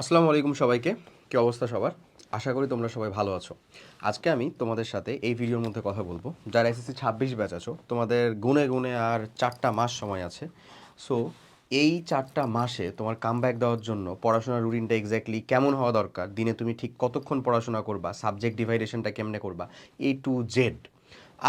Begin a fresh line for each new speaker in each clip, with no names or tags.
আসসালামু আলাইকুম সবাইকে। কী অবস্থা সবার? আশা করি তোমরা সবাই ভালো আছো। আজকে আমি তোমাদের সাথে এই ভিডিওর মধ্যে কথা বলব। যারা এসএসসি ছাব্বিশ ব্যাচ আছো, তোমাদের গুনে গুনে আর চারটা মাস সময় আছে। সো এই চারটা মাসে তোমার কামব্যাক দেওয়ার জন্য পড়াশোনার রুটিনটা এক্স্যাক্টলি কেমন হওয়া দরকার? দিনে তুমি ঠিক কতক্ষণ পড়াশোনা করবা? সাবজেক্ট ডিভাইডেশনটা কেমনে করবা? এ টু জেড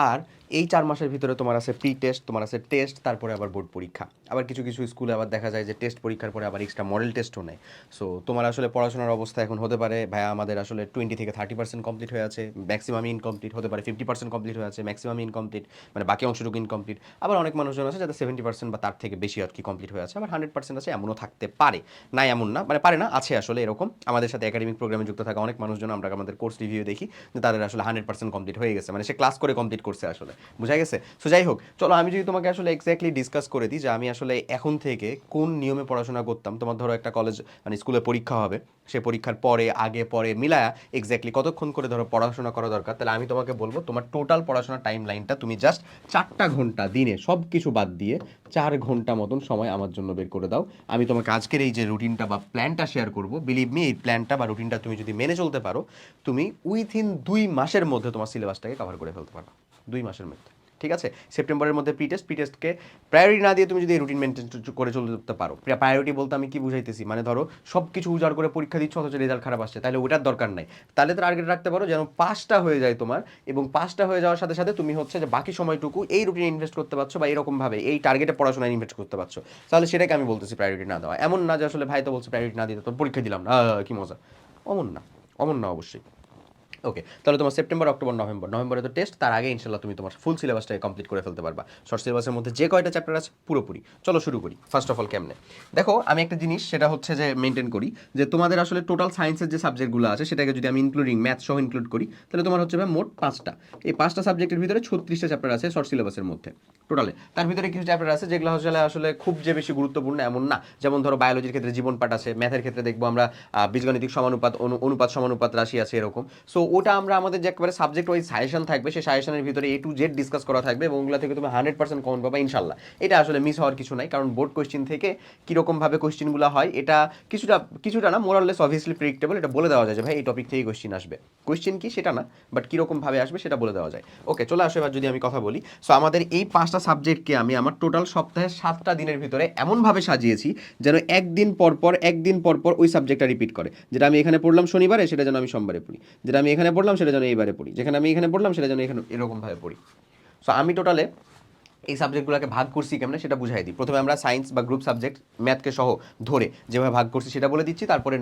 আর এই চার মাসের ভিতরে তোমার আছে প্রি টেস্ট তোমার আছে টেস্ট তারপরে আবার বোর্ড পরীক্ষা। আবার কিছু কিছু স্কুলে আবার দেখা যায় যে টেস্ট পরীক্ষার পরে আবার এক্সট্রা মডেল টেস্টও নেয়। সো তোমার আসলে পড়াশোনার অবস্থা এখন হতে পারে, ভাইয়া আমাদের আসলে টোয়েন্টি থেকে থার্টি পার্সেন্ট কমপ্লিট হয়ে আছে ম্যাক্সিমাম ইনকমপ্লিট হতে পারে ফিফটি পার্সেন্ট কমপ্লিট হয়ে আছে ম্যাক্সিমাম ইনকমপ্লিট মানে বাকি অংশটুকু ইনকমপ্লিট আবার অনেক মানুষজন আছে যাদের সেভেন্টি পার্সেন্ট বা তার থেকে বেশি আর কি কমপ্লিট হয়ে আছে, আবার হান্ড্রেড পার্সেন্ট আছে এমনও থাকতে পারে। না এমন না মানে পারে না, আছে আসলে এরকম। আমাদের সাথে একাডেমিক প্রোগ্রামে যুক্ত থাকা অনেক মানুষজন, আমরা আমাদের কোর্স রিভিউ দেখি যে তাদের আসলে হান্ড্রেড পার্সেন্ট কমপ্লিট হয়ে গেছে মানে সে ক্লাস করে কমপ্লিট করছে আসলে। বুঝা গেছে? সো যাই হোক চলো আমি যদি তোমাকে আসলে এক্স্যাক্টলি ডিসকাস করে দিই যে আমি আসলে এখন থেকে কোন নিয়মে পড়াশোনা করতাম। তোমার ধরো একটা কলেজ মানে স্কুলে পরীক্ষা হবে, সে পরীক্ষার পরে, আগে, পরে মিলায়া এক্স্যাক্টলি কতক্ষণ করে ধরো পড়াশোনা করা দরকার? তাহলে আমি তোমাকে বলব, তোমার টোটাল পড়াশোনার টাইম লাইনটা তুমি জাস্ট চারটা ঘণ্টা দিনে সব কিছু বাদ দিয়ে চার ঘণ্টা মতন সময় আমার জন্য বের করে দাও। আমি তোমাকে আজকের এই যে রুটিনটা বা প্ল্যানটা শেয়ার করব বিলিভ মি এই প্ল্যানটা বা রুটিনটা তুমি যদি মেনে চলতে পারো, তুমি উইথিন দুই মাসের মধ্যে তোমার সিলেবাসটাকে কভার করে ফেলতে পারো দুই মাসের মধ্যে, ঠিক আছে? সেপ্টেম্বরের মধ্যে প্রি টেস্ট টেস্টকে প্রায়োরিটি না দিয়ে তুমি যদি রুটিন মেনটেন করে চলতে পারো। প্রায়োরিটি বলতে আমি কি বুঝাইতেছি? মানে ধরো সব কিছু উজাড় করে পরীক্ষা দিচ্ছ, অথচ রেজাল্ট খারাপ আসছে তাহলে ওটার দরকার নাই। তাহলে টার্গেট রাখতে পারো যেন পাঁচটা হয়ে যায় তোমার, এবং পাঁচটা হয়ে যাওয়ার সাথে সাথে তুমি হচ্ছে যে বাকি সময়টুকু এই রুটিনে ইনভেস্ট করতে পারছ বা এরকমভাবে এই টার্গেটে পড়াশোনায় ইনভেস্ট করতে পারছ। তাহলে সেটাকে আমি বলতেছি প্রায়োরিটি না দেওয়া। এমন না যে আসলে ভাই তো বলছে প্রায়োরিটি না দিতে তোর পরীক্ষা দিলাম না কি মজা। অমন না অমন না অবশ্যই। ওকে তাহলে তোমার সেপ্টেম্বর অক্টোবর নভেম্বর নভেম্বরে তো টেস্ট তার আগে ইনশাল্লাহ তুমি তোমার ফুল সিলেবাসটাকে কমপ্লিট করে ফেলতে পারবা। শর্ট সিলেবাসের মধ্যে যে কয়টা চ্যাপ্টার আছে, পুরোপুরি। চলো শুরু করি ফার্স্ট অফ অল কেমনে? দেখো, আমি একটা জিনিস, সেটা হচ্ছে যে মেনটেন করি, যে তোমাদের আসলে টোটাল সায়েন্সের যে সাবজেক্টগুলো আছে, সেটাকে যদি আমি ইনক্লুডিং ম্যাথ সহ ইনক্লুড করি, তাহলে তোমার হচ্ছে মোট পাঁচটা। এই পাঁচটা সাবজেক্টের ভিতরে ছত্রিশটা চ্যাপ্টার আছে শর্ট সিলেবাসের মধ্যে। টোটালে তার ভিতরে কিছু চ্যাপ্টার আছে, যেগুলো আসলে আসলে খুব যে বেশি গুরুত্বপূর্ণ এমন না। যেমন ধরো বায়োলজির ক্ষেত্রে জীবন পাঠ আছে ম্যাথের ক্ষেত্রে দেখব আমরা বীজগণিতিক সমানুপাত, অনু- অনুপাত, সমানুপাত রাশি আছে এরকম। সো ওটা আমরা আমাদের যে একেবারে সাবজেক্ট ওয়াইজ সাজেশন থাকবে, সেই সাজেশনের ভিতরে এ টু জেড ডিসকাস করা থাকবে এবং ওগুলো থেকে তুমি হান্ড্রেড পার্সেন্ট কমন পাবা ইনশাল্লাহ এটা আসলে মিস হওয়ার কিছু নাই, কারণ বোর্ড কোয়েশ্চেন থেকে কীরকমভাবে কোয়েশ্চেনগুলো হয়, এটা কিছুটা কিছুটা না মোরাললেস অবভিয়াসলি প্রিডিক্টেবল এটা বলে দেওয়া যায় যে, ভাই, এই টপিক থেকে কোয়েশ্চেন আসবে। কোয়েশ্চেন কি, সেটা না বাট কীরকমভাবে আসবে, সেটা বলে দেওয়া যায়। ওকে চলে আসো এবার যদি আমি কথা বলি। সো আমাদের এই পাঁচটা সাবজেক্টকে আমি আমার টোটাল সপ্তাহে সাতটা দিনের ভিতরে এমনভাবে সাজিয়েছি যেন একদিন পর পর, একদিন পর পর ওই সাবজেক্টটা রিপিট করে। যেটা আমি এখানে পড়লাম শনিবারে, সেটা যেন আমি সোমবারে পড়ি। যেটা আমি এখানে পড়লাম সেটা যেন এইবারে পড়ি। যেখানে আমি এখানে পড়লাম সেটা যেন এখানে এরকমভাবে পড়ি। সো আমি টোটালে এই সাবজেক্টগুলোকে ভাগ করছি কেমনে সেটা বুঝাই দিই। প্রথমে আমরা সায়েন্স বা গ্রুপ সাবজেক্ট ম্যাথকে সহ ধরে যেভাবে ভাগ করছি সেটা বলে দিচ্ছি, তারপরে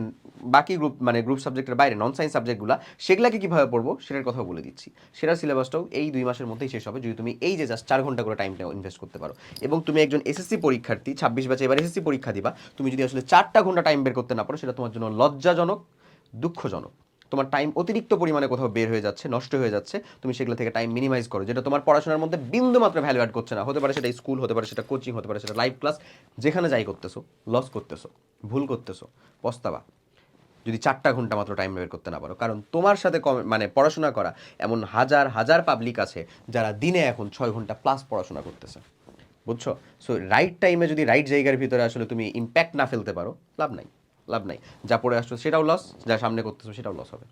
বাকি গ্রুপ মানে গ্রুপ সাবজেক্টের বাইরে নন সায়েন্স সাবজেক্টগুলো সেগুলোকে কীভাবে পড়ব সেটার কথাও বলে দিচ্ছি। সেটার সিলেবাসটাও এই দুই মাসের মধ্যেই শেষ হবে। যদি তুমি এই যে জাস্ট চার ঘণ্টা করে টাইমটা ইনভেস্ট করতে পারো। এবং তুমি একজন এসএসসি পরীক্ষার্থী, ছাব্বিশ ব্যাচে এবার এসএসসি পরীক্ষা দিবা, তুমি যদি আসলে চারটা ঘণ্টা টাইম বের করতে না পারো, সেটা তোমার জন্য লজ্জাজনক, দুঃখজনক। তোমার টাইম অতিরিক্ত পরিমাণে কোথাও বের হয়ে যাচ্ছে, নষ্ট হয়ে যাচ্ছে, তুমি সেগুলো থেকে টাইম মিনিমাইজ করো, যেটা তোমার পড়াশোনার মধ্যে বিন্দু মাত্র ভ্যালু অ্যাড করছে না। হতে পারে সেটা স্কুল হতে পারে সেটা কোচিং হতে পারে সেটা লাইভ ক্লাস যেখানে যাই করতেছো লস করতেছো, ভুল করতেছো, পস্তাবা। যদি চারটা ঘণ্টা মাত্র টাইম বের করতে না পারো, কারণ তোমার সাথে কম- মানে পড়াশোনা করা এমন হাজার হাজার পাবলিক আছে যারা দিনে এখন ছয় ঘণ্টা প্লাস পড়াশোনা করতেছে। বুঝছ? সো রাইট টাইমে যদি রাইট জায়গার ভিতরে আসলে তুমি ইম্প্যাক্ট না ফেলতে পারো, লাভ নাই। লাভ নাই। যা পড়ে আসছো সেটাও লস যা সামনে করতেছো সেটাও লস হবে।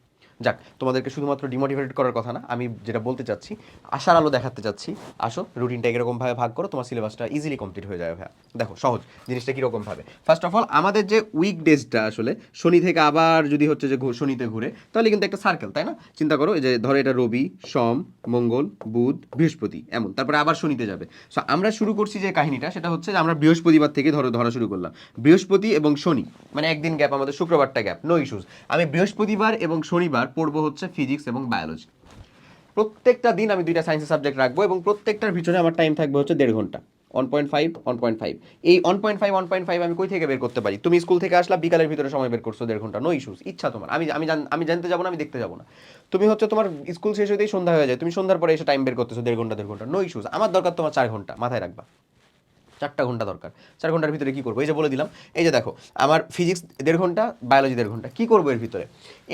যাক, তোমাদেরকে শুধুমাত্র ডিমোটিভেটেড করার কথা না, আমি যেটা বলতে চাচ্ছি, আশার আলো দেখাতে চাচ্ছি। আসো রুটিনটা এরকমভাবে ভাগ করো, তোমার সিলেবাসটা ইজিলি কমপ্লিট হয়ে যাবে ভাইয়া। দেখো, সহজ, জিনিসটা কীরকমভাবে ফার্স্ট অফ অল আমাদের যে উইক ডেজটা আসলে, শনি থেকে আবার যদি হচ্ছে যে শনিতে ঘুরে, তাহলে কিন্তু একটা সার্কেল তাই না? চিন্তা করো যে ধরো এটা রবি, সোম, মঙ্গল, বুধ, বৃহস্পতি, এমন, তারপরে আবার শনিতে যাবে। সো আমরা শুরু করছি যে কাহিনীটা, সেটা হচ্ছে যে আমরা বৃহস্পতিবার থেকে ধরো, ধরা শুরু করলাম। বৃহস্পতি এবং শনি মানে একদিন গ্যাপ আমাদের শুক্রবারটা গ্যাপ নো ইস্যুস আমি বৃহস্পতিবার এবং শনিবার পড়ব হচ্ছে ফিজিক্স এবং বায়োলজি প্রত্যেকটা দিন আমি দুইটা সায়েন্সের সাবজেক্ট রাখব এবং প্রত্যেকটার ভিতরে আমার টাইম থাকবে হচ্ছে দেড় ঘণ্টা। One point five one point five এই one point five one point five আমি কই থেকে বের করতে পারি? তুমি স্কুল থেকে আসলা, বিকালের ভিতরে সময় বের করছ দেড় ঘণ্টা। নো ইস্যুস ইচ্ছা তোমার। আমি আমি আমি জানতে যাব না, আমি দেখতে যাব না। তুমি হচ্ছে তোমার স্কুল শেষ হতেই সন্ধ্যা হয়ে যায়। তুমি সন্ধ্যার পরে এসে টাইম বের করতেছো দেড় ঘণ্টা দেড় ঘণ্টা। নো ইস্যুস আমার দরকার তোমার চার ঘণ্টা। মাথায় রাখবা। চারটা ঘণ্টা দরকার। চার ঘণ্টার ভিতরে কী করব? এই যে বলে দিলাম। এই যে দেখো, আমার ফিজিক্স দেড় ঘণ্টা বায়োলজি দেড় ঘণ্টা। কী করব এর ভিতরে?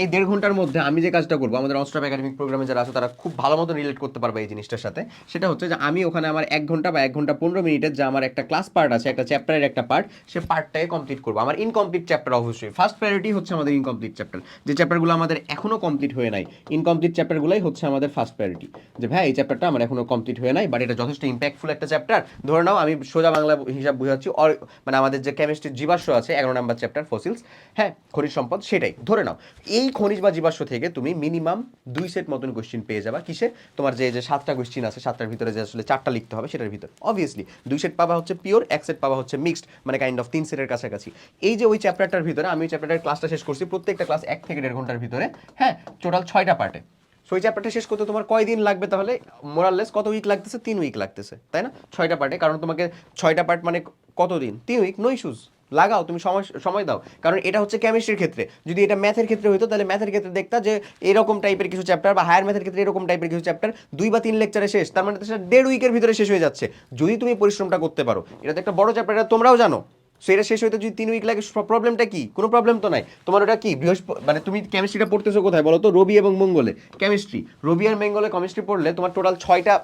এই দেড় ঘণ্টার মধ্যে আমি যে কাজটা করব, আমাদের অনস্টপ একাডেমিক প্রোগ্রামে যারা আছে, তারা খুব ভালো মতো রিলেট করতে পারবে এই জিনিসটার সাথে। সেটা হচ্ছে যে আমি ওখানে আমার এক ঘণ্টা বা এক ঘণ্টা পনেরো মিনিটের যে আমার একটা ক্লাস পার্ট আছে, একটা চ্যাপ্টারের একটা পার্ট সে পার্টটাকে কমপ্লিট করব। আমার ইনকমপ্লিট চ্যাপ্টার অবশ্যই ফার্স্ট প্রায়োরিটি হচ্ছে আমাদের ইনকমপ্লিট চ্যাপ্টার যে চ্যাপ্টারগুলো আমাদের এখনও কমপ্লিট হয়ে নাই ইনকমপ্লিট চ্যাপ্টারগুলোই হচ্ছে আমাদের ফার্স্ট প্রায়োরিটি যে ভাই, এই চ্যাপ্টারটা আমার এখনও কমপ্লিট হয়ে নাই বাট এটা যথেষ্ট ইম্প্যাক্টফুল একটা চ্যাপ্টার ধরে নাও, আমি সোজা বাংলা হিসাব বুঝাচ্ছি অর মানে আমাদের যে কেমিস্ট্রির জীবাশ্ম আছে, এগারো নম্বর চ্যাপ্টার ফসিলস হ্যাঁ খনিজ সম্পদ, সেটাই। ধরে নাও, এই খনিজ বা জীবাশ্ম থেকে তুমি মিনিমাম দুই সেট মতন কোশ্চিন পেয়ে যাবা। কিসে? তোমার যে যে সাতটা কোশ্চিন আছে, সাতটার ভিতরে যে আসলে চারটা লিখতে হবে সেটার ভিতরে। অবভিয়াসলি দুই সেট পাবা হচ্ছে পিওর এক সেট পাবা হচ্ছে মিক্সড মানে কাইন্ড অফ তিন সেটের কাছাকাছি। এই যে ওই চ্যাপ্টারটার ভিতরে, আমি ওই চ্যাপ্টারের ক্লাসটা শেষ করছি, প্রত্যেকটা ক্লাস এক থেকে দেড় ঘণ্টার ভিতরে। হ্যাঁ টোটাল ছয়টা পার্টে সো এই চ্যাপ্টারটা শেষ করতে তোমার কয়দিন লাগবে তাহলে? মোরাললেস কত উইক লাগতেছে? তিন উইক লাগতেছে, তাই না? ছয়টা পার্টে কারণ তোমাকে ছয়টা পার্ট মানে কতদিন? তিন উইক নো ইস্যুস লাগাও, তুমি সময় সময় দাও। কারণ এটা হচ্ছে কেমিস্ট্রির ক্ষেত্রে। যদি এটা ম্যাথের ক্ষেত্রে হতো তাহলে ম্যাথের ক্ষেত্রে দেখতা যে এরকম টাইপের কিছু চ্যাপ্টার বা হায়ার ম্যাথের ক্ষেত্রে এরকম টাইপের কিছু চ্যাপ্টার দুই বা তিন লেকচারে শেষ। তার মানে সেটা দেড় উইকের ভিতরে শেষ হয়ে যাচ্ছে। যদি তুমি পরিশ্রমটা করতে পারো, এটা তো একটা বড় চ্যাপ্টার এটা তোমরাও জানো। সো এটা শেষ হইতে যদি তিন উইক লাগে প্রবলেমটা কি? কোনো প্রবলেম তো নাই। তোমার ওটা কি? বৃহস্পতি মানে তুমি কেমিস্ট্রিটা পড়তেছো কোথায় বলো তো? রবি এবং মঙ্গলে। কেমিস্ট্রি রবি আর মঙ্গলে কেমিস্ট্রি পড়লে তোমার টোটাল ছয়টা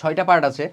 ছয়টা পার্ট আছে।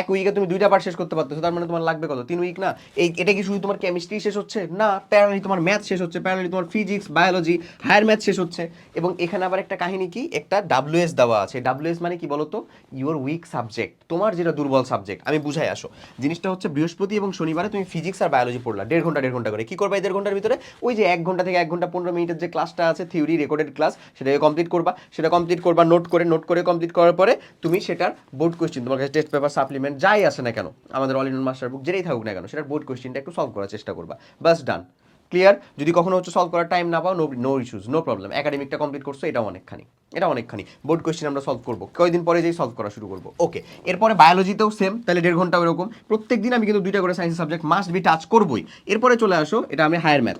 এক উইকে তুমি দুইটা পার্ট শেষ করতে পারতেছো, তার মানে তোমার লাগবে কত? তিন উইক না? এই, এটা কি শুধু তোমার কেমিস্ট্রি শেষ হচ্ছে? না প্যারালি তোমার ম্যাথ শেষ হচ্ছে প্যারালি তোমার ফিজিক্স বায়োলজি হায়ার ম্যাথ শেষ হচ্ছে। এবং এখানে আবার একটা কাহিনী কি? একটা ডাব্লিউএস দেওয়া আছে। ডাব্লিউএস মানে কি বলতো? ইউর উইক সাবজেক্ট তোমার যেটা দুর্বল সাবজেক্ট আমি বুঝাই, আসো। জিনিসটা হচ্ছে বৃহস্পতি এবং শনিবারে তুমি ফিজিক্স আর বায়োলজি পড়লা, দেড় ঘণ্টা দেড় ঘণ্টা করে। কি করবা এই দেড় ঘণ্টার ভিতরে? ওই যে এক ঘণ্টা থেকে এক ঘণ্টা পনেরো মিনিটের যে ক্লাসটা আছে থিওরি রেকর্ডেড ক্লাস সেটাকে কমপ্লিট করবা। সেটা কমপ্লিট করবা নোট করে নোট করে কমপ্লিট করার পরে তুমি সেটার বোর্ড কোয়েশ্চেন তোমার কাছে টেস্ট পেপার সাপ্লিমেন্ট যাই আসে না কেন, আমাদের অল ইন মাস্টার বুক যেটাই থাকুক না কেন, সেটার বোর্ড কোয়েশ্চেনটা একটু সলভ করার চেষ্টা করবা। বাস ডান ক্লিয়ার যদি কখনো হচ্ছে সলভ করার টাইম না পাও no no issues no problem একাডেমিকটা complete করছ এটা অনেকখানি এটা অনেকখানি। বোর্ড কোয়েশ্চেন আমরা সলভ করব, কয়দিন পরে যেই সলভ করা শুরু করব। ওকে এরপরে বায়োলজিতেও সেম তাহলে দেড় ঘণ্টা ওরকম প্রত্যেক দিন আমি কিন্তু দুইটা করে science subject must be touch করবোই। এরপরে চলে আসো, এটা আমি হায়ার ম্যাথ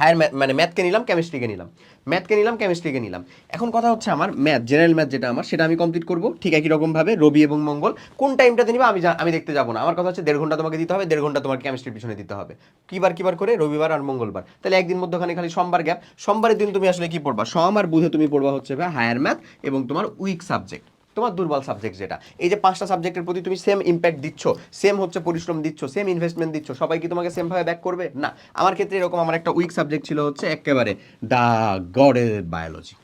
হায়ার মানে ম্যাথকে নিলাম কেমিস্ট্রিকে নিলাম। ম্যাথকে নিলাম কেমিস্ট্রিকে নিলাম। এখন কথা হচ্ছে আমার ম্যাথ জেনারেল ম্যাথ যেটা আমার, সেটা আমি কমপ্লিট করব, ঠিক একই রকমভাবে, রবি এবং মঙ্গল। কোন টাইমটাতে নিবে, আমি আমি দেখতে যাব না। আমার কথা হচ্ছে দেড় ঘণ্টা তোমাকে দিতে হবে, দেড় ঘণ্টা তোমার কেমিস্ট্রির পিছনে দিতে হবে। কিবার কিবার করে, রবিবার আর মঙ্গলবার। তাহলে একদিন মধ্যখানে খালি সোমবার গ্যাপ সোমবারের দিন তুমি আসলে কি পড়বা? সোম আর বুধে তুমি পড়বা হচ্ছে হায়ার ম্যাথ এবং তোমার উইক সাবজেক্ট তোমার দুর্বল সাবজেক্ট যেটা। এই যে পাঁচটা সাবজেক্টের প্রতি তুমি সেম ইম্প্যাক্ট দিচ্ছ সেম হচ্ছে পরিশ্রম দিচ্ছ সেম ইনভেস্টমেন্ট দিচ্ছ, সবাই কি তোমাকে সেমভাবে ব্যাক করবে? না। আমার ক্ষেত্রে এরকম আমার একটা উইক সাবজেক্ট ছিল হচ্ছে একেবারে দ্য গডের বায়োলজি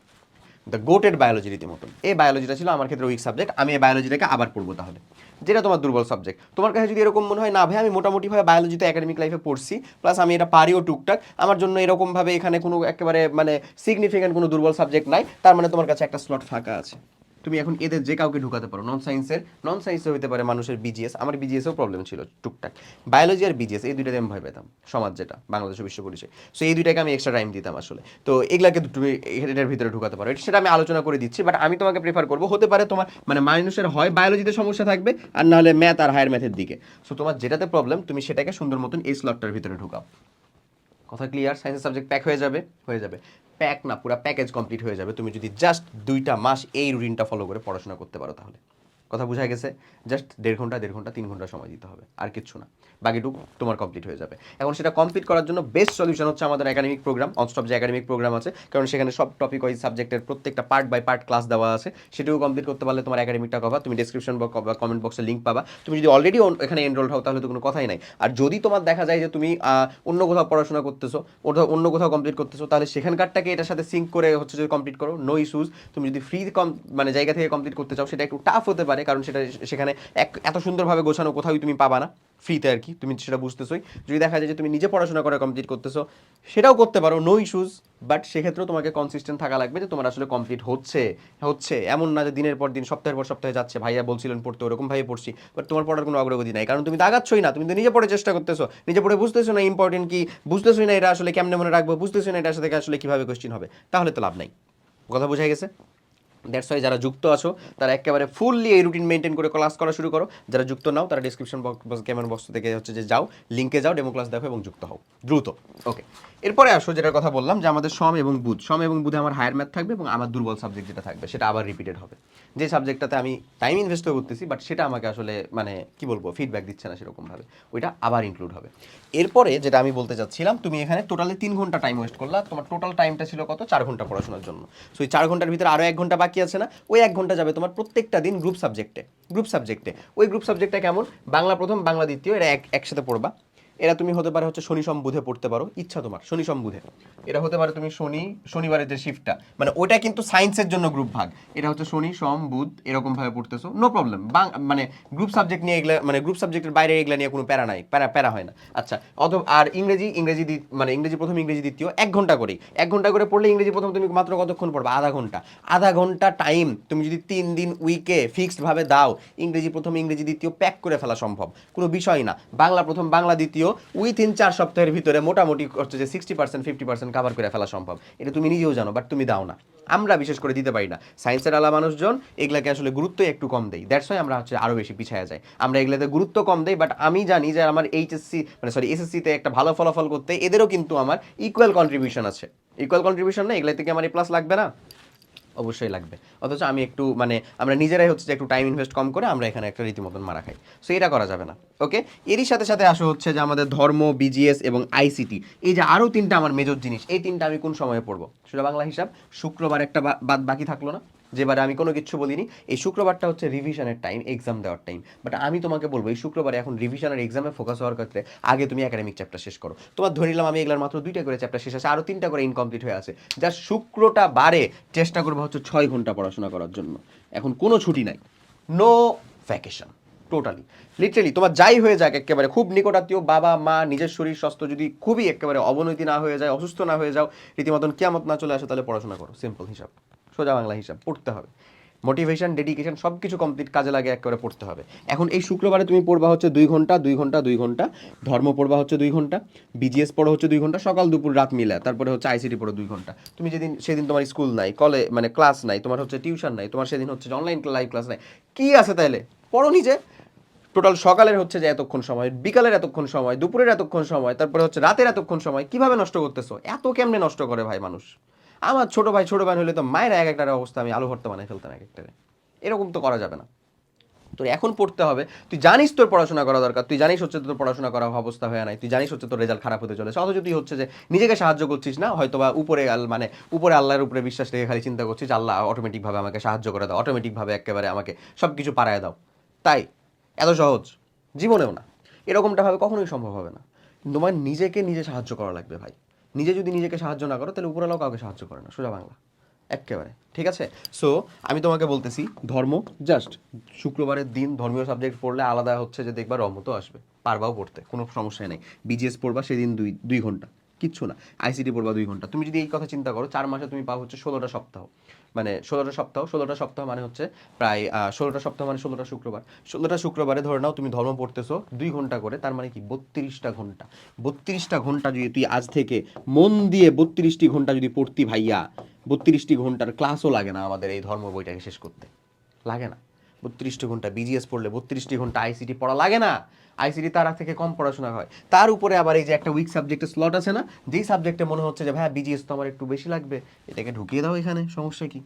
দ্য গোটেড বায়োলজি রীতিমতন এই বায়োলজিটা ছিল আমার ক্ষেত্রে উইক সাবজেক্ট আমি এই বায়োলজিটাকে আবার পড়ব তাহলে। যেটা তোমার দুর্বল সাবজেক্ট তোমার কাছে যদি এরকম মনে হয়, না ভাই, আমি মোটামুটিভাবে বায়োলজিতে একাডেমিক লাইফে পড়ছি প্লাস আমি এটা পারিও টুকটাক, আমার জন্য এরকমভাবে এখানে কোনো একেবারে মানে সিগনিফিক্যান্ট কোনো দুর্বল সাবজেক্ট নাই, তার মানে তোমার কাছে একটা স্লট ফাঁকা আছে। তুমি এখন এদের যে কাউকে ঢুকাতে পারো নন সায়েন্সের নন সায়েন্সে হতে পারে মানুষের বিজিএস আমার বিজিএসেও প্রবলেম ছিল টুকটাক। বায়োলজি আর বিজিএস এই দুইটাতে আমি ভয় পেতাম, সমাজ যেটা, বাংলাদেশ বিশ্ব পরিচয়। সো এই দুইটাকে আমি এক্সট্রা টাইম দিতাম আসলে। তো এগুলাকে তুমি এটার ভিতরে ঢুকাতে পারো। সেটা আমি আলোচনা করে দিচ্ছি বাট আমি তোমাকে প্রেফার করব, হতে পারে তোমার মানে মানুষের হয় বায়োলজিতে সমস্যা থাকবে, আর নাহলে ম্যাথ আর হায়ার ম্যাথের দিকে। সো তোমার যেটাতে প্রবলেম তুমি সেটাকে সুন্দর মতন এই স্লটটার ভিতরে ঢুকাও। কথা ক্লিয়ার সায়েন্সের সাবজেক্ট প্যাক হয়ে যাবে হয়ে যাবে। প্যাক না, পুরো প্যাকেজ কমপ্লিট হয়ে যাবে। তুমি যদি জাস্ট দুইটা মাস এই রুটিনটা ফলো করে পড়াশোনা করতে পারো তাহলে। কথা বোঝা গেছে জাস্ট দেড় ঘণ্টা দেড় ঘণ্টা, তিন ঘণ্টা সময় দিতে হবে, আর কিচ্ছু না। বাকিটুকু তোমার কমপ্লিট হয়ে যাবে। এখন সেটা কমপ্লিট করার জন্য বেস্ট সলিউশন হচ্ছে আমাদের একাডেমিক প্রোগ্রাম অনস্টপ যে একাডেমিক প্রোগ্রাম আছে, কারণ সেখানে সব টপিক ওয়াইজ সাবজেক্টের প্রত্যেকটা পার্ট বাই পার্ট ক্লাস দেওয়া আছে। সেটাও কমপ্লিট করতে পারলে তোমার একাডেমিকটা কভার তুমি ডিসক্রিপশন বা কমেন্ট বক্সে লিঙ্ক পাবা। তুমি যদি অলরেডি এখানে এনরোল হও, তাহলে তো কোনো কথাই নাই। আর যদি তোমার দেখা যায় যে তুমি অন্য কোথাও পড়াশোনা করতেছো ওটা অন্য কোথাও কমপ্লিট করতেছো, তাহলে সেখানকারটাকে এটার সাথে সিঙ্ক করে হচ্ছে যদি কমপ্লিট করো নো ইস্যুস তুমি যদি ফ্রি কম মানে জায়গা থেকে কমপ্লিট করতে চাও, সেটা একটু টাফ হতে পারে। কারণ সেটা সেখানে এক এত সুন্দরভাবে গোছানো কোথাও তুমি পাবা না ফ্রিতে আর কি, তুমি সেটা বুঝতেছোই। যদি দেখা যায় যে তুমি নিজে পড়াশোনা করে কমপ্লিট করতেছো, সেটাও করতে পারো নো ইস্যুস বাট সেক্ষেত্রেও তোমাকে কনসিস্টেন্ট থাকা লাগবে যে তোমার আসলে কমপ্লিট হচ্ছে হচ্ছে। এমন না যে দিনের পর দিন, সপ্তাহের পর সপ্তাহে যাচ্ছে, ভাইয়া বলছিলেন পড়তে ওরকম ভাবে পড়ছি বাট তোমার পড়ার কোনো অগ্রগতি নাই, কারণ তুমি তো আগাচ্ছই না, তুমি তো নিজে পড়ে চেষ্টা করতেছো, নিজে পড়ে বুঝতেছো না ইম্পর্টেন্ট কি, বুঝতেছোই না এটা আসলে কেমনে মনে রাখব, বুঝতেছোই না এটার সাথে আসলে কীভাবে কোশ্চিন হবে, তাহলে তো লাভ নাই। কথা বোঝা গেছে? দ্যাটস ওয়াই যারা যুক্ত আছো, তারা একেবারে ফুললি এই রুটিন মেনটেন করে ক্লাস করা শুরু করো। যারা যুক্ত নাও, তারা ডিসক্রিপশন বক্স ক্যামেরা বক্স থেকে হচ্ছে যে যাও লিঙ্কে যাও ডেমো ক্লাস দেখো এবং যুক্ত হও। দ্রুত। ওকে এরপরে আসো, যেটার কথা বললাম, যে আমাদের সম এবং বুধ। সম এবং বুধে আমার হায়ার ম্যাথ থাকবে এবং আমার দুর্বল সাবজেক্ট যেটা থাকবে, সেটা আবার রিপিটেড হবে। যে সাবজেক্টটাতে আমি টাইম ইনভেস্ট করতেছি বাট সেটা আমাকে আসলে মানে কি বলব ফিডব্যাক দিচ্ছে না সেরকমভাবে ওইটা আবার ইনক্লুড হবে। এরপরে যেটা আমি বলতে চাচ্ছিলাম, তুমি এখানে টোটালি তিন ঘণ্টা টাইম ওয়েস্ট করলা। তোমার টোটাল টাইমটা ছিল কত? চার ঘণ্টা পড়াশোনার জন্য। সো এই চার ঘণ্টার ভিতরে আরও এক ঘণ্টা বাকি আছে না, ওই এক ঘণ্টা যাবে তোমার প্রত্যেকটা দিন গ্রুপ সাবজেক্টে গ্রুপ সাবজেক্টে ওই গ্রুপ সাবজেক্টটা কেমন? বাংলা প্রথম, বাংলা দ্বিতীয় এটা এক, একসাথে পড়বা। এরা তুমি হতে পারে হচ্ছে শনি সম বুধে পড়তে পারো। ইচ্ছা তোমার, শনি সম বুধে এটা হতে পারে তুমি শনি, শনিবারের যে শিফটটা মানে ওটা কিন্তু সায়েন্সের জন্য গ্রুপ ভাগ। এটা হচ্ছে শনি, সম, বুধ এরকম ভাবে পড়তেছো নো প্রবলেম মানে গ্রুপ সাবজেক্ট নিয়ে এগুলা মানে গ্রুপ সাবজেক্টের বাইরে এগুলা নিয়ে কোনো প্যারা নাই, প্যারা প্যারা হয় না। আচ্ছা অত আর ইংরেজি ইংরেজি মানে ইংরেজি প্রথম, ইংরেজি দ্বিতীয়, এক ঘণ্টা করেই। এক ঘণ্টা করে পড়লে ইংরেজি প্রথম তুমি মাত্র কতক্ষণ পড়বে? আধা ঘণ্টা। আধা ঘণ্টা টাইম তুমি যদি তিন দিন উইকে ফিক্সডভাবে দাও, ইংরেজি প্রথম, ইংরেজি দ্বিতীয় প্যাক করে ফেলা সম্ভব। কোনো বিষয় না। বাংলা প্রথম, বাংলা দ্বিতীয় উইথিন চার সপ্তাহের ভিতরে মোটামুটি হচ্ছে যে sixty percent fifty percent cover করে ফেলা সম্ভব। এটা তুমি নিজেও জানো বাট তুমি দাও না। আমরা বিশেষ করে দিতে পারি না। সায়েন্সের আলা মানুষজন, এগুলাকে আসলে গুরুত্ব একটু কম দেই দ্যাটস ওয়াই আমরা হচ্ছে আরও বেশি পিছিয়ে যাই। আমরা এগুলাতে গুরুত্ব কম দেই বাট আমি জানি যে আমার এইচএসসি মানে সরি এসএসসিতে একটা ভালো ফলাফল করতে এদেরও কিন্তু আমার ইকুয়াল কন্ট্রিবিউশন আছে। ইকুয়াল কন্ট্রিবিউশন না এগুলা থেকে আমার প্লাস লাগবে না। অবশ্যই লাগবে। অথচ আমি একটু মানে আমরা নিজেরাই হচ্ছে যে একটু টাইম ইনভেস্ট কম করে আমরা এখানে একটা রীতিমতন মারা খাই। সো এটা করা যাবে না ওকে এরই সাথে সাথে আসো হচ্ছে যে আমাদের ধর্ম বিজিএস এবং আইসিটি এই যে আরও তিনটা আমার মেজর জিনিস, এই তিনটা আমি কোন সময়ে পড়ব? সেটা বাংলা হিসাব, শুক্রবার একটা বাদ বাকি থাকল না? যেবারে আমি কোনো কিছু বলিনি, এই শুক্রবারটা হচ্ছে রিভিশনের টাইম এক্সাম দেওয়ার টাইম বাট আমি তোমাকে বলব, এই শুক্রবারে এখন রিভিশনের এক্সামে ফোকাস হওয়ার ক্ষেত্রে আগে তুমি একাডেমিক চ্যাপ্টার শেষ করো। তোমার ধরে নিলাম আমি এগুলার মাত্র দুইটা করে চ্যাপ্টার শেষ আছে আরও তিনটা করে ইনকমপ্লিট হয়ে আছে। যা শুক্রটা বারে চেষ্টা করব হচ্ছে ছয় ঘণ্টা পড়াশোনা করার জন্য। এখন কোনো ছুটি নাই। নো ভ্যাকেশন টোটালি লিটারেলি তোমার যাই হয়ে যাক একেবারে, খুব নিকটাত্মীয়, বাবা, মা, নিজের শরীর, স্বাস্থ্য যদি খুবই একেবারে অবনতি না হয়ে যায়, অসুস্থ না হয়ে যাও, রীতিমতন কেমত না চলে আসে, তাহলে পড়াশোনা করো। সিম্পল হিসাব। সোজা বাংলা হিসাব, পড়তে হবে। মোটিভেশন ডেডিকেশন সব কিছু কমপ্লিট কাজে লাগে, একেবারে পড়তে হবে। এখন এই শুক্রবারে তুমি পড়বা হচ্ছে দুই ঘণ্টা দুই ঘণ্টা দুই ঘণ্টা। ধর্ম পড়বা হচ্ছে দুই ঘণ্টা বিজিএস পড়ো হচ্ছে দুই ঘণ্টা, সকাল, দুপুর, রাত মিলে তারপরে হচ্ছে আইসিটি পড়ো দুই ঘণ্টা। তুমি যেদিন, সেদিন তোমার স্কুল নাই, কলে মানে ক্লাস নাই, তোমার হচ্ছে টিউশন নাই, তোমার সেদিন হচ্ছে অনলাইন লাইভ ক্লাস নাই। কি আছে তাহলে পড়ো নিজে। টোটাল সকালের হচ্ছে যে এতক্ষণ সময়, বিকালের এতক্ষণ সময়, দুপুরের এতক্ষণ সময়, তারপরে হচ্ছে রাতের এতক্ষণ সময়, কীভাবে নষ্ট করতেছো? এত কেমনে নষ্ট করে ভাই মানুষ? আমার ছোট ভাই ছোট ভাই হলে তো মায়ের এক একটার অবস্থা আমি আলু ভর্তা বানাই ফেলতাম এক একটারে। এরকম তো করা যাবে না। তোর এখন পড়তে হবে। তুই জানিস তোর পড়াশোনা করা দরকার। তুই জানিস হচ্ছে তোর পড়াশোনা করা অবস্থা হয়ে নাই। তুই জানিস হচ্ছে তোর রেজাল্ট খারাপ হতে চলেছে। অথচ তুই হচ্ছে যে নিজেকে সাহায্য করছিস না হয়তো বা উপরে মানে উপরে আল্লাহর উপরে বিশ্বাস রেখে খালি চিন্তা করছিস, আল্লাহ অটোমেটিকভাবে আমাকে সাহায্য করে দাও। অটোমেটিকভাবে একেবারে আমাকে সব কিছু পারায় দাও। তাই? এত সহজ? জীবনেও না। এরকমটাভাবে কখনোই সম্ভব হবে না। তোমার নিজেকে নিজে সাহায্য করা লাগবে ভাই। নিজে যদি নিজেকে সাহায্য না করো, তাহলে উপরালাও কাউকে সাহায্য করে না। সোজা বাংলা। একেবারে ঠিক আছে? সো আমি তোমাকে বলতেছি, ধর্ম জাস্ট শুক্রবারের দিন ধর্মীয় সাবজেক্ট পড়লে আলাদা হচ্ছে যে দেখবা রহমতও আসবে, পারবাও পড়তে, কোনো সমস্যা নেই। বিজিএস পড়বা সেদিন দুই দুই ঘণ্টা। কিচ্ছু না। আইসিটি পড়বা দুই ঘণ্টা। তুমি যদি এই কথা চিন্তা করো, চার মাসে তুমি পাও হচ্ছে ষোলোটা সপ্তাহ। মানে ষোলোটা সপ্তাহ ষোলোটা সপ্তাহ মানে হচ্ছে প্রায় ষোলোটা সপ্তাহ মানে ষোলোটা শুক্রবার। ষোলোটা শুক্রবারে ধরে নাও তুমি ধর্ম পড়তেছো দুই ঘণ্টা করে, তার মানে কি? বত্রিশটা ঘণ্টা। বত্রিশটা ঘণ্টা যদি তুই আজ থেকে মন দিয়ে বত্রিশটি ঘণ্টা যদি পড়তি ভাইয়া, বত্রিশটি ঘণ্টার ক্লাসও লাগে না আমাদের এই ধর্ম বইটাকে শেষ করতে। লাগে না। বত্রিশটি ঘণ্টা বিজিএস পড়লে বত্রিশটি ঘণ্টা আইসিটি পড়া লাগে না। আইসিটি তার থেকে কম পড়াশোনা হয়। তার উপরে আবার এই যে একটা উইক সাবজেক্টের স্লট আছে না, যেই সাবজেক্টে মনে হচ্ছে যে ভাই বিজিএস তো আমার একটু বেশি লাগবে, এটাকে ঢুকিয়ে দাও এখানে, সমস্যা কি?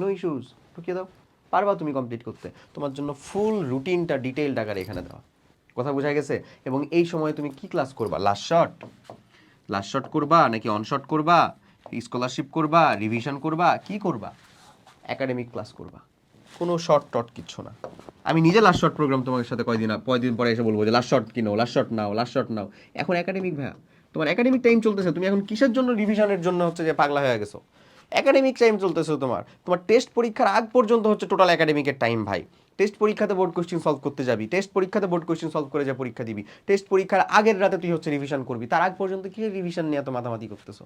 নো ইস্যুস ঢুকিয়ে দাও, পারবা তুমি কমপ্লিট করতে। তোমার জন্য ফুল রুটিনটা ডিটেইলড আকারে এখানে দেওয়া। কথা বোঝা গেছে? এবং এই সময় তুমি কি ক্লাস করবা? লাস্ট শট লাস্ট শট করবা নাকি অনশট করবা? স্কলারশিপ করবা? রিভিশন করবা? কি করবা? একাডেমিক ক্লাস করবা। কোনো শর্ট টট কিচ্ছু না। আমি নিজে লাস্ট শর্ট প্রোগ্রাম তোমার সাথে কয়দিন কয়দিন পরে এসে বলব যে লাস্ট শর্ট কিনো লাস্ট শর্ট নাও লাস্ট শর্ট নাও। এখন একাডেমিক ভাইয়া, তোমার একাডেমিক টাইম চলতেছে, তুমি এখন কিসের জন্য রিভিশনের জন্য হচ্ছে যে পাগলা হয়ে গেছো? একাডেমিক টাইম চলতেছে তোমার। তোমার টেস্ট পরীক্ষার আগ পর্যন্ত হচ্ছে টোটাল একাডেমিকের টাইম ভাই। টেস্ট পরীক্ষাতে বোর্ড কোশ্চেন সলভ করতে যাবি। টেস্ট পরীক্ষাতে বোর্ড কোশ্চেন সলভ করে যা পরীক্ষা দিবি। টেস্ট পরীক্ষার আগের রাতে তুই হচ্ছে রিভিশন করবি। তার আগ পর্যন্ত কি রিভিশন নিয়ে এত মাতামাতি করতেছো?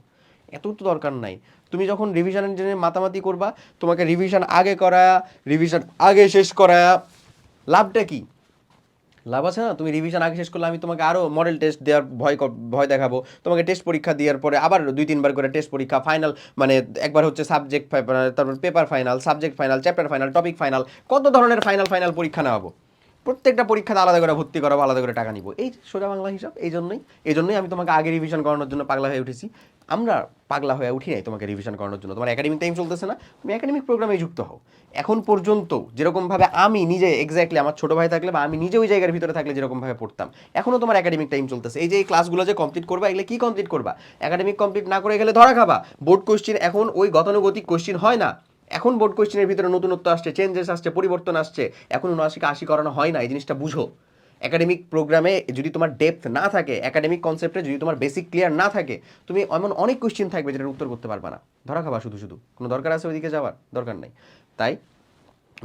এত তো দরকার নাই। তুমি যখন রিভিশনের জন্য মাতামাতি করবা, তোমাকে রিভিশন আগে করা রিভিশন আগে শেষ করা লাভটা কি? লাভ আছে না? তুমি রিভিশন আগে শেষ করলে আমি তোমাকে আরও মডেল টেস্ট দেওয়ার ভয় ভয় দেখাবো। তোমাকে টেস্ট পরীক্ষা দেওয়ার পরে আবার দুই, তিনবার করে টেস্ট পরীক্ষা ফাইনাল মানে একবার হচ্ছে সাবজেক্ট তারপর paper final subject final chapter final topic final কত ধরনের ফাইনাল ফাইনাল পরীক্ষা নেওয়াবো প্রত্যেকটা পরীক্ষাতে আলাদা করে ভর্তি করাবো, আলাদা করে টাকা নিব। এই সোজা বাংলা হিসাব এই জন্যই এই জন্যই আমি তোমাকে আগে রিভিশন করানোর জন্য পাগলা হয়ে উঠেছি। আমরা পাগলা হয়ে উঠি নাই তোমাকে রিভিশন করানোর জন্য। তোমার একাডেমিক টাইম চলতেছে না, তুমি একাডেমিক প্রোগ্রামে যুক্ত হও। এখন পর্যন্ত যেরকমভাবে আমি নিজে এক্স্যাক্টলি আমার ছোট ভাই থাকলে বা আমি নিজে ওই জায়গার ভিতরে থাকলে যেরকমভাবে পড়তাম, এখনও তোমার একাডেমিক টাইম চলতেছে। এই যে এই ক্লাসগুলো যে কমপ্লিট করবা, এগুলো কী কমপ্লিট করবা? একাডেমিক কমপ্লিট না করে গেলে ধরা খাবা। বোর্ড কোশ্চিন এখন ওই গতানুগতিক কোশ্চিন হয় না। এখন বোর্ড কোশ্চেনের ভিতরে নতুনত্ব আসছে চেঞ্জেস আসছে, পরিবর্তন আসছে। এখন উনআশিকে আশি করানো হয় না এই জিনিসটা বুঝো। একাডেমিক প্রোগ্রামে যদি তোমার ডেপথ না থাকে একাডেমিক কনসেপ্টে যদি তোমার বেসিক ক্লিয়ার না থাকে, তুমি এমন অনেক কোশ্চেন থাকবে যেটার উত্তর করতে পারবে না। ধরা খাবা শুধু শুধু। কোনো দরকার আছে ওইদিকে যাওয়ার? দরকার নেই। তাই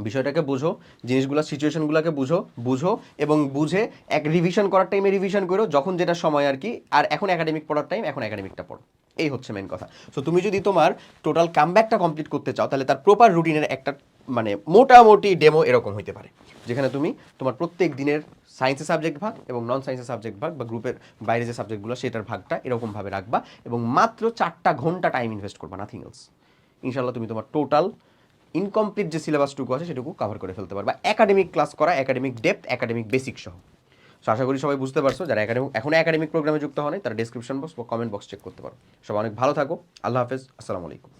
বিষয়টাকে বুঝো, জিনিসগুলো সিচুয়েশনগুলোকে বুঝো বুঝো এবং বুঝে এক রিভিশন করার টাইমে রিভিশন করো, যখন যেটা সময় আর কি, আর এখন একাডেমিক পড়ার টাইম এখন একাডেমিকটা পড়ো। এই হচ্ছে মেন কথা। সো তুমি যদি তোমার টোটাল কামব্যাকটা কমপ্লিট করতে চাও, তাহলে তার প্রপার রুটিনের একটা মানে মোটামুটি ডেমো এরকম হইতে পারে। যেখানে তুমি তোমার প্রত্যেক দিনের সায়েন্সের সাবজেক্ট ভাগ এবং নন সায়েন্সের সাবজেক্ট ভাগ বা গ্রুপের বাইরে যে সাবজেক্টগুলো সেটার ভাগটা এরকমভাবে রাখবা এবং মাত্র চারটা ঘণ্টা টাইম ইনভেস্ট করবা নাথিং এলস ইনশাল্লাহ তুমি তোমার টোটাল ইনকমপ্লিট যে সিলেবাসটুকু আছে, সেটুকু কভার করে ফেলতে পারবা। একাডেমিক ক্লাস করা একাডেমিক ডেপথ একাডেমিক বেসিক সহ। সো আশা করি সবাই বুঝতে পারছ, যারা একাডেমিক এখন একাডেমিক প্রোগ্রামে যুক্ত হয় তারা ডিসক্রিপশন বক্স বা কমেন্ট বক্স চেক করতে পারো। সবাই অনেক ভালো থাকো, আল্লাহ হাফেজ, আসসালামু আলাইকুম।